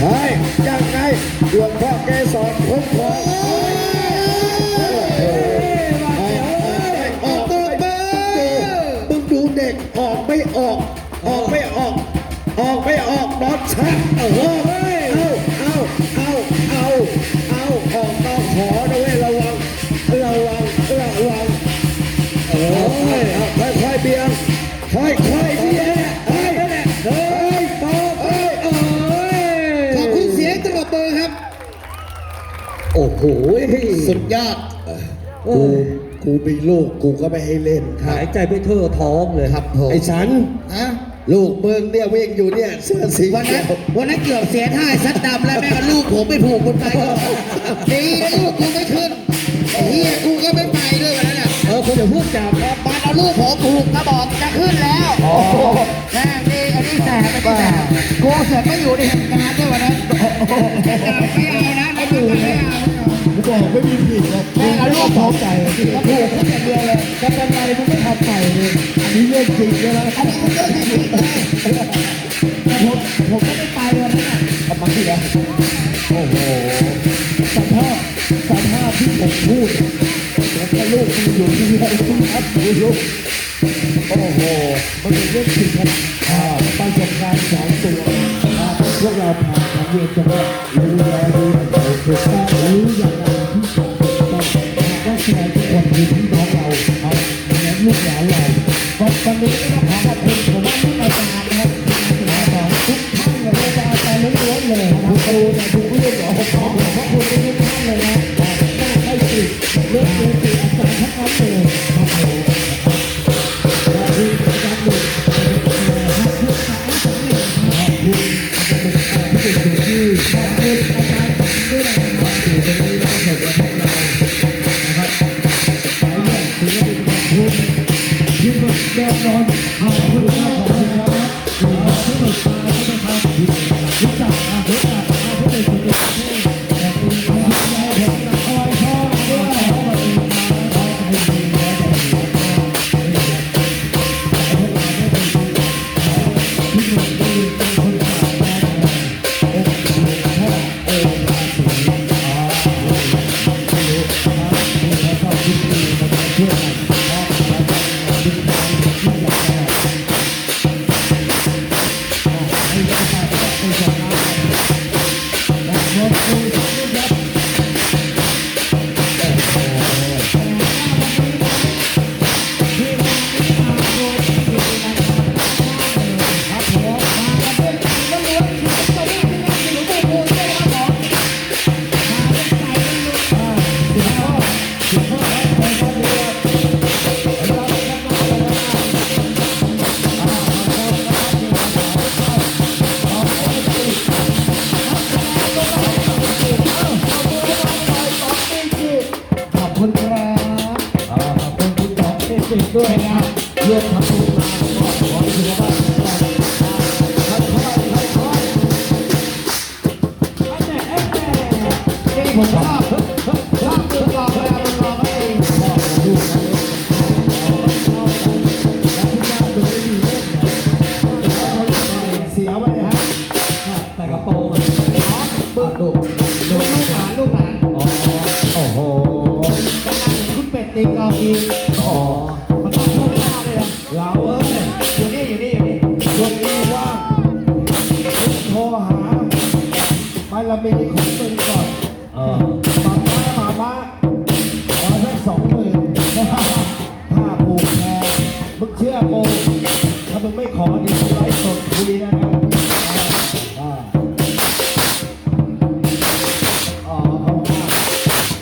เฮ้ยยังไงหลวงพ่อแกสอนคุ้มครองออกไม่มึงดูเด็กออกไม่ออก ออกไม่ออก ออกไม่ออกนอนชักเออเอาเอาเอาเอาเอาออกนอกขอนะเว้ยระวังระวังระวังเออ โอ้โหสุดยอดกูกูมีลูกกูก็ไม่ให้เล่นครัหายบใจไปเท่อท้องเลยครับผมไอ้ฉันฮะลูกมึงเนี่ยวิ่งอยู่เนี่ยเสื้อสีวันเขีนั้ยนววันนั้นเกือบเสียท่าซัดดำแล้วแม่ก็ลูกผมไปผูกบนไปก็ดีนะลูกกูไม่ขึ้นไอ้เฮียกูก็ไม่ไปด้วยวันนั้นอะเออคุณจะพูดจาพอปานเอาลูกผมผูกกระบอกจะขึ้นแล้วแม่งนี่อันนี้แสบไม่แสบกูเสร็จไม่อยู่ในเหตุการณ์ด้วยวันนั้นไม่เอานะ ไม่อยู่ไม่เอากูบอกไม่มีผิดหรอกแม่เอาลูกผมใจแล้วผูกเขาอย่างเดียวเลยจะเป็นไรมึงไม่ทำใหม่เลยอันนี้เรื่องจริงใช่ไหมอันนี้เรื่องจริงเลยผมผมก็ไม่ไปวันนั้นน่ะทำไมล่ะโอ้โหสภาพสภาพที่ผมพูดแล้วก็ลูกคุณอยู่ที่ไหนคุณครับคุณลูกโอ้โหมันเป็นเรื่องจริงครับประสบการณ์สองตัวพวกเราผ่านทางเรียนจะว่ารู้ ด้วยนะร่วมทำ บารมีของมึงก่อนเออมาม่ามาม่าขอสักสองหมื่นห้าปูกแพรมึงเชื่อกูถ้ามึงไม่ขอดีกูไลฟ์สดคุยนะนะอ่าอ๋อเขาว่า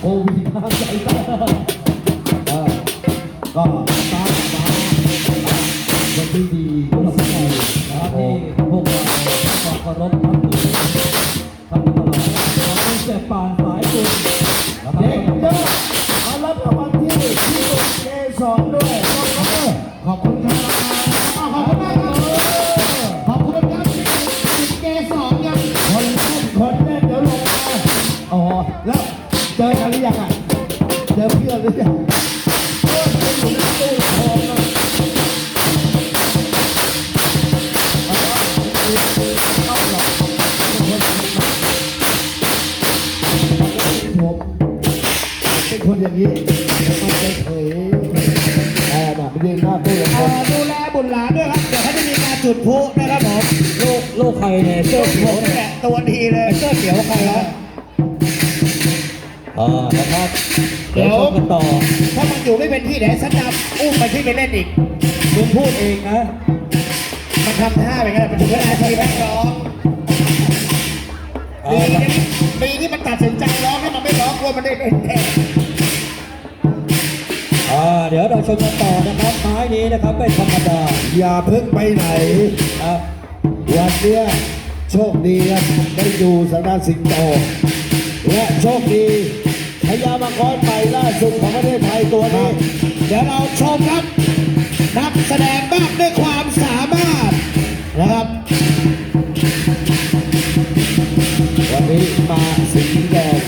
โควิดห้ามใจได้เออก็ตามมาวันที่ดีก็สบายนะครับที่พวกเราขอเคารพ เจอกันหรือยังอะเจอเพื่อนหรือยังเพื่อนอยู่ในตู้ทองนะผมเป็นคนอย่างนี้มันจะเผยแอบแบบเรียนหน้าตู้แล้วก็ดูแลบุตรหลานด้วยครับเดี๋ยวเขาจะมีการจุดพลุนะครับผมลูกลูกใครเนี่ยเสื้อเขีเนี่ยตัวดีเลยเสื้อเขียวใครครับะอ่านะครับเดี๋ยวชมกันต่อถ้ามันอยู่ไม่เป็นที่เดี๋ยวฉันจะอุ้มไปที่ไปเล่นอีก มึงพูดเองนะมันทำท่าไปงั้นเป็นถึงเวลาทีแม่งร้องอ่าดีนะดีที่มันตัดสินใจร้องถ้ามันไม่ร้องกลัวมันได้เล่นแน่อ่าเดี๋ยวเราชมกันต่อนะครับไม้นี้นะครับไม่ธรรมดาอย่าเพิ่งไปไหน ครับวันเนี้ยโชคดีครับได้ดูสนานสิงโต และโชคดี พญามังกรใหม่ล่าสุดของประเทศไทยตัวนี้ เดี๋ยวเราชมครับ นักแสดงบ้างด้วยความสามารถนะครับวันนี้มาสีแดง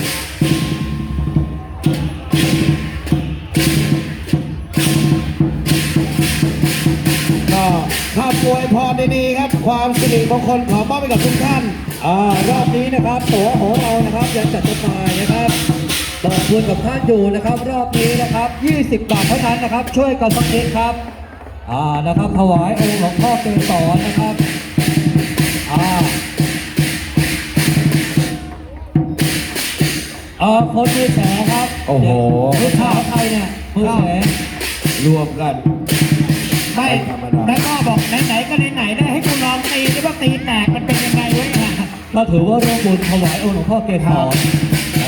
ก็ข้าป่วยพรดีๆครับ ความสิริมงคลขอมอบให้กับทุกท่าน อ่ารอบนี้นะครับ ตั๋วของเรานะครับยังจัดจำหน่ายนะครับ ต่อทุนกับท่านอยู่นะครับ รอบนี้นะครับ 20 บาทเท่านั้นนะครับ ช่วยกันสักนิดครับ อ่านะครับถวายองค์หลวงพ่อเกศรนะครับ อ่าเออคนมือแฉครับโอ้โห มือขาใครเนี่ยมือแฉรวมกัน ไม่ธรรมดา แล้วก็บอกไหนๆก็ไหนๆได้ให้กูลองตีดิว่าตีแตกมันเป็นยังไงเว้ยนะก็ถือว่าร่วมบุญถวายองค์หลวงพ่อเกศร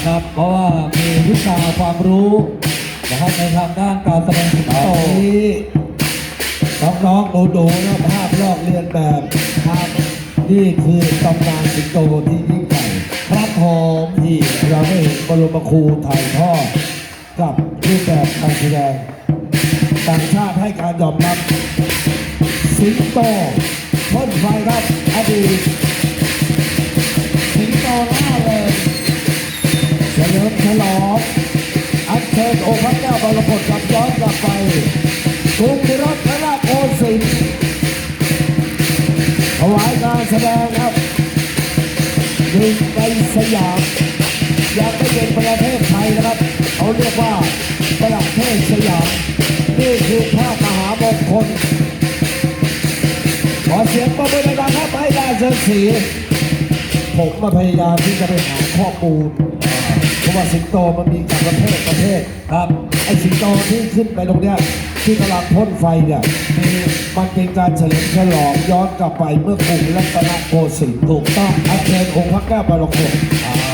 นะครับ เพราะว่ามีวิชาความรู้นะครับในทางด้านการแสดงสิงตอโตนนี้น้องๆดูๆนะภาพลอกเลียนแบบภาพนี่คือตำนานสิงโตที่ยิ่งใหญ่พระทองที่เราได้เห็นบรมครูถ่ายทอดกับรูปแบบการแสดงต่างชาติให้การยอมรับสิงโตพ่นไฟรับอดีต มฉลองอัญเชิญองค์พระเจ้าบรมกฎกลับย้อนกลับไปกรุงรัตนโกสินทร์ถวายการแสดงครับหนึ่งในสยามอยังไม่เป็นประเทศไทยนะครับเขาเรียกว่าประเทศสยามนี่คือภาพมหามงคลขอเสียงปรบมือดังๆครับให้ได้เชิญสีผมมาพยายามที่จะไปหาข้อมูล ราะว่าสิงโตมันมีกับประเภทประเภทครับ ไอ้สิงโตที่ขึ้นไปตรงเนี้ยที่กำลังพ่นไฟเนี่ยมันเป็นการเฉลิมฉลองย้อนกลับไปเมื่อกรุงรัตนโกสินทร์ถูกต้องอัญเชิญองค์พระแก้วบรมกฎ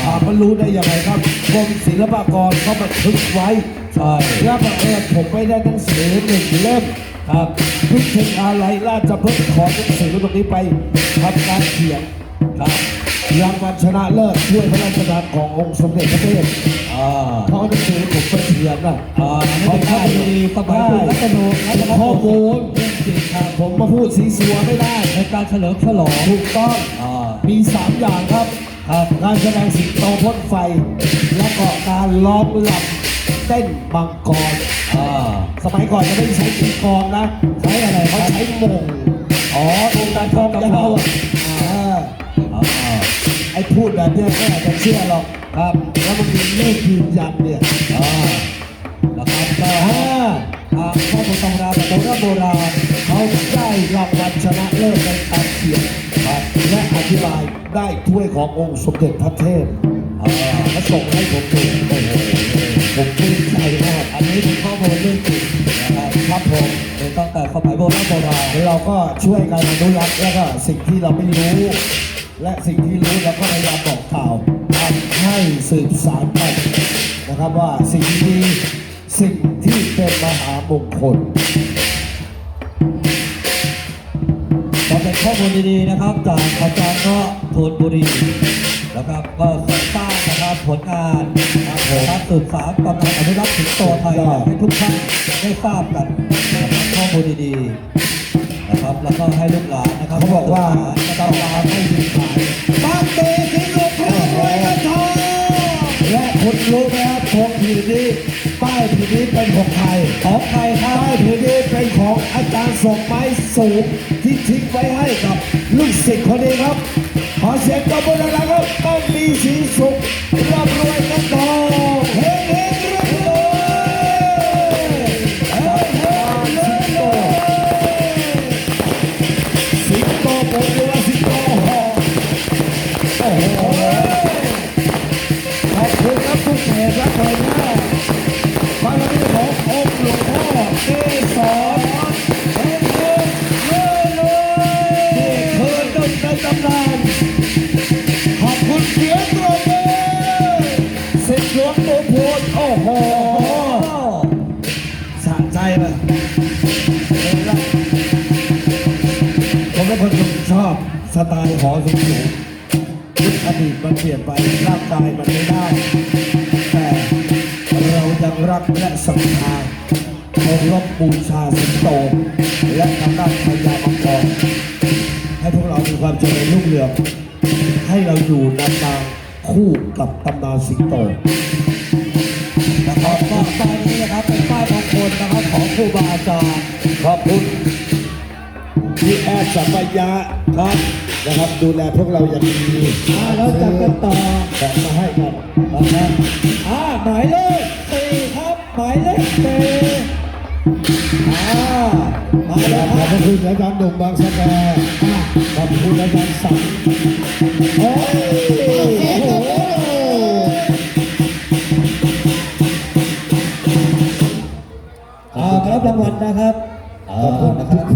ถามมันรู้ได้ยังไงครับกรมศิลปากรเขาบันทึกไว้ใช่แล้วบังเอิญผมไม่ได้หนังสือหนึ่งเล่มครับพิธีอะไรราชพฤกษ์ขอหนังสือตรงนี้ไปทำการเขียนครับ รางวัลชนะเลิศช่วยพระราชทานขององค์สมเด็จพระเทพอ่าเพราะหนังสือผมไปเขียนนะอ่านี่เป็นข้อมูลดีสมัยคุณรัตโนรัตนข้อมูลเรื่องจริงครับผมมาพูดสีสัวไม่ได้ในการเฉลิมฉลองถูกต้องอ่ามีสามอย่างครับครับการแสดงสิงโตพ่นไฟ และก็การล้อมลำเต้นมังกรอ่าสมัยก่อนจะไม่ใช้ตีกลองนะ ใช้อะไรคเขารับใช้มงอ๋อตรงการทองยาวอะอ่าอ่าไอ้ พูดแบบนี้ยไม่อาจจะเชื่อหรอกครับแล้วมันมีเลขยืนยันเนี่ยอ่านะครับก็อ่าอ่าข้อมูลตำราแบบโบราณโบราณเขาได้รางวัลชนะเลิศในการเขียนครับและอธิบายได้ถ้วยขององค์สมเด็จพระเทพอ่าเขาส่งให้ผมดูโอ้โหผมปลื้มใจมากอันนี้เป็นข้อมูลเรื่องจริงนะครับครับผมเป็นตั้งแต่สมัยโบราณโบราณเราก็ช่วยกันอนุรักษ์แล้วก็สิ่งที่เราไม่รู้ และสิ่งที่รู้เราก็พยายามบอกกล่าวทำให้สืบสานไปนะครับว่าสิ่งดีสิ่งที่เป็นมหามงคลก็เป็นข้อมูลดีๆนะครับ จากอาจารย์เงาะโทนบุรีนะครับก็สร้างนะครับผลงานนะครับสืบสานตำนานอนุรักษ์ถึงตัวไทยให้ทุกท่านได้ทราบกันนะครับข้อมูลดีๆ นะครับ แล้วก็ให้ลูกหลานนะครับเขาบอกว่าตำราไม่มีขายบ้านเตสิงห์หลวงพ่อรวยกันทองและคุณรู้ไหมครับธงผืนนี้ป้ายผืนนี้เป็นของใครของใครครับป้ายผืนนี้เป็นของอาจารย์ส่งไม้สูงที่ทิ้งไว้ให้กับลูกศิษย์คนนี้ครับขอเสียงตบมือดังๆครับต้องมีสีสุขร่ำรวยกันทอ สั่งใจป่ะผมเป็นคนชอบสไตล์หอสูงสูงอดีตมันเปลี่ยนไปร่างกายมันไม่ได้ แต่เรายังรักและศรัทธาเคารพบูชาสิงโต และทำด้านพยามังกอรให้พวกเรามีความเจริญรุ่งเรืองให้เราอยู่นานๆคู่กับตำนานสิงโต นะครับก็ป้ายนี้นะครับเป็นป้ายมงคลนะครับของครูบาอาจารย์ขอบคุณพี่แอดสัมปยะครับนะครับ ดูแลพวกเราอย่างดีอ่าแล้วจับกันต่อของมาให้ครับนะครับอ่าหมายเลขสี่ครับหมายเลขสี่อ่ามาขแล้วอบครับพระคุณอาจารย์หนุ่มบางสะแกขอบคุณอาจารย์สังโอ้